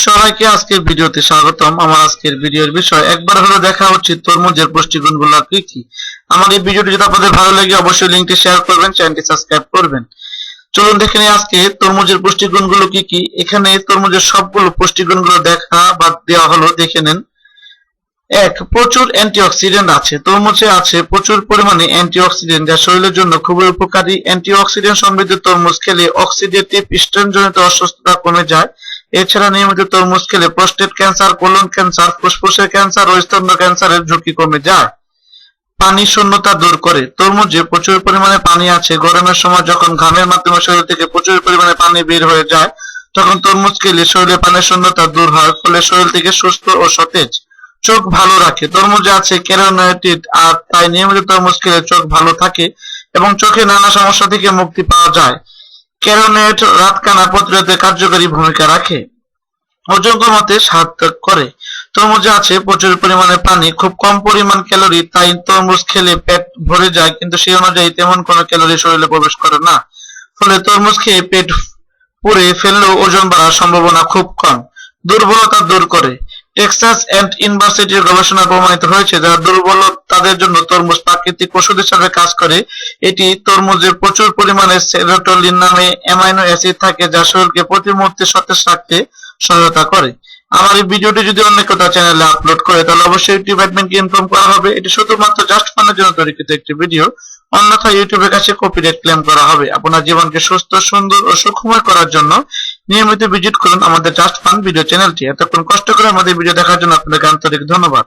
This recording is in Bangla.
সবাইকে আজকের ভিডিওতে স্বাগতম। আমার আজকের ভিডিওর বিষয়, একবার হলো দেখা উচিত তরমুজের পুষ্টিগুণগুলো কি কি? আমার এই ভিডিওটি যদি আপনাদের ভালো লাগে, অবশ্যই লিঙ্কটি শেয়ার করবেন, চ্যানেলটি সাবস্ক্রাইব করবেন। চলুন দেখে নিই আজকে তরমুজের পুষ্টিগুণগুলো কি কি? এখানে তরমুজের সবগুলো পুষ্টিগুণগুলো দেখা বা দেওয়া হলো, দেখে নেন। এক, প্রচুর অ্যান্টিঅক্সিডেন্ট আছে। তরমুজে আছে প্রচুর পরিমাণে অ্যান্টিঅক্সিডেন্ট, যা শরীরের জন্য খুবই উপকারী। অ্যান্টিঅক্সিডেন্ট সমৃদ্ধ তরমুজ খেলে অক্সিডেটিভ জনিত অসুস্থতা কমে যায়। এছাড়া নিয়মিত তরমুজ খেলে প্রস্টেট ক্যান্সার কোলন ক্যান্সার ফুসফুসের ক্যান্সার ও স্তন্য ক্যান্সারের ঝুঁকি কমে যায়। পানি শূন্যতা দূর করে। তরমুজে প্রচুর পরিমাণে পানি আছে। গরমের সময় যখন ঘামের মাধ্যমে শরীর থেকে প্রচুর পরিমাণে পানি বের হয়ে যায়, তখন তরমুজ খেলে শরীরে পানির শূন্যতা দূর হয়, ফলে শরীর থেকে সুস্থ ও সতেজ চোখ ভালো রাখে। তরমুজে আছে ক্যারোনাইটিড আর তাই নিয়মিত তরমুজ খেলে চোখ ভালো থাকে এবং চোখে নানা সমস্যা থেকে মুক্তি পাওয়া যায়। ক্যারোনেট রাতকানা প্রতিরোধে কার্যকরী ভূমিকা রাখে ওজন কমাতে সাহায্য করে। তরমুজে আছে প্রচুর পরিমাণে পানি, খুব কম পরিমাণ ক্যালোরি, তাই তরমুজ খেলে পেট ভরে যায়, কিন্তু সেই অনুযায়ী তেমন কোনো ক্যালোরি শরীরে প্রবেশ করে না। ফলে তরমুজ খেয়ে পেট পুড়ে ফেললেও ওজন বাড়ার সম্ভাবনা খুব কম। দুর্বলতা দূর করে। টেক্সাস এন্ড ইউনিভার্সিটির গবেষণা প্রমাণিত হয়েছে, যারা দুর্বল তাদের জন্য তরমুজ প্রাকৃতিক ওষুধ হিসাবে কাজ করে। এটি তরমুজে প্রচুর পরিমাণে সেরোটোনিন নামে অ্যামাইনো অ্যাসিড থাকে, যা শরীরকে প্রতি মুহূর্তে সতেজ রাখতে সহায়তা করে। আমার এই ভিডিওটি যদি অন্য কোথাও চ্যানেলে আপলোড করে, তাহলে অবশ্যই ইউটিউব অ্যাডমিনকে ইনফর্ম করা হবে। এটি শুধুমাত্র জাস্ট ফানের জন্য তৈরিকৃত একটি ভিডিও। অন্যথায় ইউটিউবের কাছে কপিরাইট ক্লেম করা হবে। আপনার জীবনকে সুস্থ, সুন্দর ও সুখময় করার জন্য নিয়মিত ভিজিট করুন আমাদের জাস্ট ফান ভিডিও চ্যানেলটি। এতক্ষণ কষ্ট করে আমাদের ভিডিও দেখার জন্য আপনাকে আন্তরিক ধন্যবাদ।